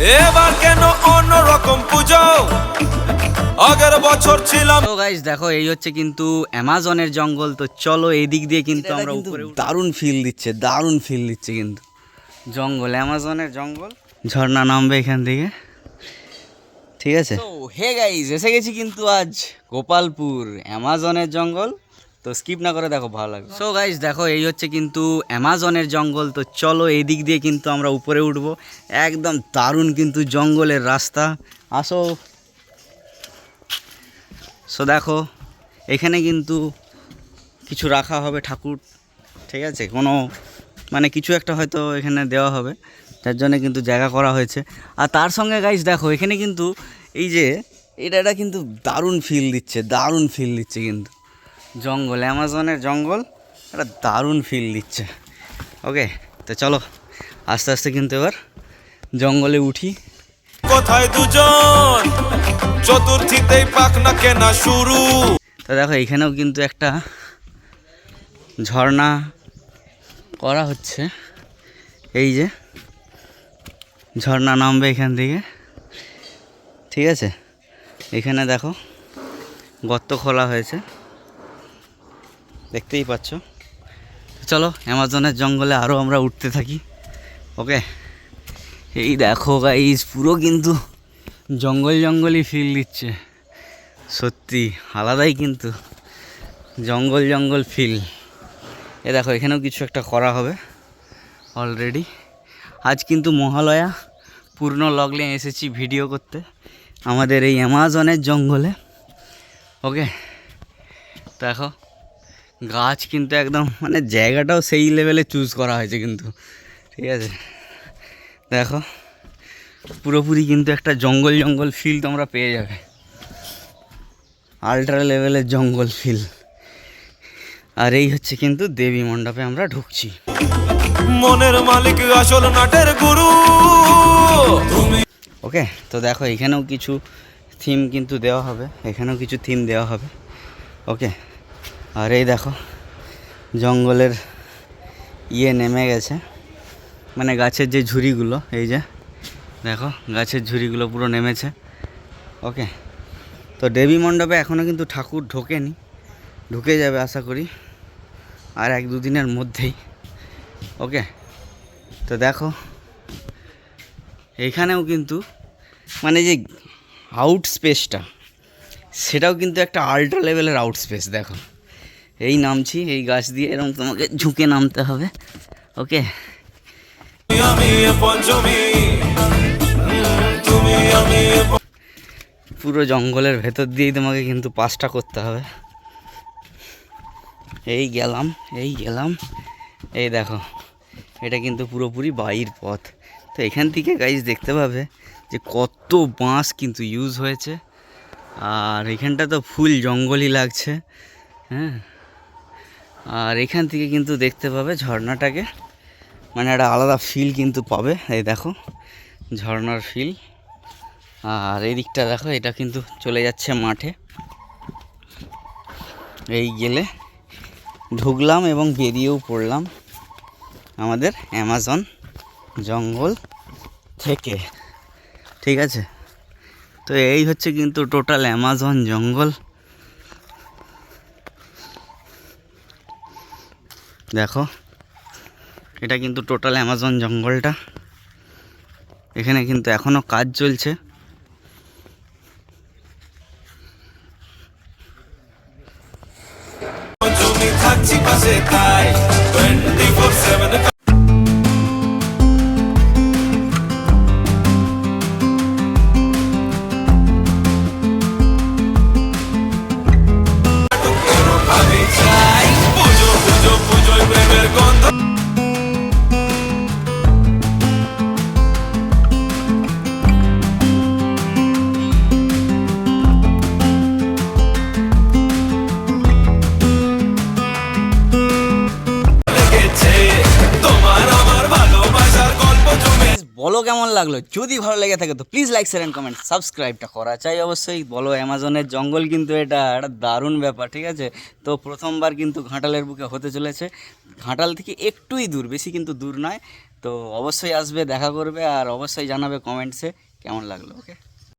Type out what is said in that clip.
এবার কেন অন্যরকম পুজো? আগের বছর ছিলাম তো গাইস দেখো এই হচ্ছে কিন্তু অ্যামাজনের জঙ্গল। তো চলো এই দিক দিয়ে কিন্তু আমরা উপরে দারুণ ফিল দিচ্ছে দারুণ ফিল দিচ্ছে কিন্তু। জঙ্গল অ্যামাজনের জঙ্গল। ঝর্ণা নামবে এখান থেকে। ঠিক আছে? হে গাইস এসে গেছি কিন্তু আজ গোপালপুর অ্যামাজনের জঙ্গল। তো স্কিপ না করে দেখো, ভালো লাগবে। সো গাইস দেখো, এই হচ্ছে কিন্তু অ্যামাজনের জঙ্গল। তো চলো, এই দিক দিয়ে কিন্তু আমরা উপরে উঠবো। একদম দারুণ কিন্তু জঙ্গলের রাস্তা। আসো। সো দেখো, এখানে কিন্তু কিছু রাখা হবে ঠাকুর, ঠিক আছে? কোনো মানে কিছু একটা হয়তো এখানে দেওয়া হবে। যার জন্য কিন্তু জায়গা করা হয়েছে। আর তার সঙ্গে গাইজ দেখো, এখানে কিন্তু এই যে, এটা এটা কিন্তু দারুণ ফিল দিচ্ছে, দারুণ ফিল দিচ্ছে কিন্তু। জঙ্গল অ্যামাজনের জঙ্গল। একটা দারুণ ফিল দিচ্ছে। ওকে তো চলো আস্তে আস্তে কিন্তু এবার জঙ্গলে উঠি। কোথায় দুজন? চতুর্থীতেই পাখনা কেনা শুরু। তো দেখো এখানেও কিন্তু একটা ঝর্ণা করা হচ্ছে। এই যে ঝর্ণা নামবে এখান থেকে। ঠিক আছে? এখানে দেখো গর্ত খোলা হয়েছে। দেখতেই পাচ্ছ। চলো, অ্যামাজনের জঙ্গলে আরও আমরা উঠতে থাকি। ওকে? এই দেখো গাইস পুরো কিন্তু জঙ্গল জঙ্গলই ফিল দিচ্ছে। সত্যি, আলাদাই কিন্তু জঙ্গল জঙ্গল ফিল এ দেখো, এখানেও কিছু একটা করা হবে অলরেডি আজ কিন্তু মহালয়া, পূর্ণ লগলে এসেছি ভিডিও করতে, আমাদের এই অ্যামাজনের জঙ্গলে। ওকে? দেখো গাছ কিন্তু একদম মানে জায়গাটাও সেই লেভেলে চুজ করা হয়েছে কিন্তু। ঠিক আছে? দেখো পুরোপুরি কিন্তু একটা জঙ্গল জঙ্গল ফিল তোমরা পেয়ে যাবে। আলট্রা লেভেলের জঙ্গল ফিল আর এই হচ্ছে কিন্তু দেবী মণ্ডপে আমরা ঢুকছি। মনের মালিক আসল নাটের গুরু। ওকে তো দেখো এখানেও কিছু থিম কিন্তু দেওয়া হবে। এখানেও কিছু থিম দেওয়া হবে। ওকে আর এই দেখো, জঙ্গলের ইয়ে নেমে গেছে। মানে গাছের যে ঝুড়িগুলো, এই যে, দেখো, গাছের ঝুড়িগুলো পুরো নেমেছে। ওকে, তো দেবী মণ্ডপে এখনও কিন্তু ঠাকুর ঢোকেনি, ঢুকে যাবে আশা করি, আর এক দুদিনের মধ্যেই। ওকে, তো দেখো এইখানেও কিন্তু মানে যে আউট স্পেসটা সেটাও কিন্তু একটা আল্ট্রা লেভেলের আউট স্পেস দেখো। এই নামছি, এই গাছ দিয়ে এরকম তোমাকে ঝুঁকে নামতে হবে, ওকে? পুরো জঙ্গলের ভেতর দিয়েই তোমাকে কিন্তু পাসটা করতে হবে। এই গেলাম এই গেলাম। এই দেখো, এটা কিন্তু পুরোপুরি বাইর পথ। তো এখান থেকে গাইজ দেখতে পাবে যে কত বাঁশ কিন্তু ইউজ হয়েছে। আর এখানটা তো ফুল জঙ্গলই লাগছে হ্যাঁ? আর এখান থেকে কিন্তু দেখতে পাবে ঝর্ণাটাকে। মানে একটা আলাদা ফিল কিন্তু পাবে। এই দেখো, ঝর্ণার ফিল আর এই দিকটা দেখো, এটা কিন্তু চলে যাচ্ছে মাঠে। এই গেলে ঢুকলাম এবং বেরিয়েও পড়লাম আমাদের অ্যামাজন জঙ্গল থেকে। ঠিক আছে? তো এই হচ্ছে কিন্তু টোটাল অ্যামাজন জঙ্গল। দেখো, এটা কিন্তু টোটাল অ্যামাজন জঙ্গলটা। এখানে কিন্তু এখনও কাজ চলছে। থাকছি পাশে তাই টোয়েন্টি ফোর সেভেন বলো কেমন লাগল? যদি ভালো লেগে থাকে তো please like share and comment সাবস্ক্রাইবটা করা। চাই অবশ্যই বলো অ্যামাজনের জঙ্গল কিন্তু এটা একটা দারুণ ব্যাপার, ঠিক আছে? তো প্রথমবার কিন্তু ঘাঁটালের বুকে হতে চলেছে। ঘাঁটাল থেকে একটুই দূর, বেশি কিন্তু দূর নয়। তো অবশ্যই আসবে, দেখা করবে, আর অবশ্যই জানাবে কমেন্টসে কেমন লাগল ওকে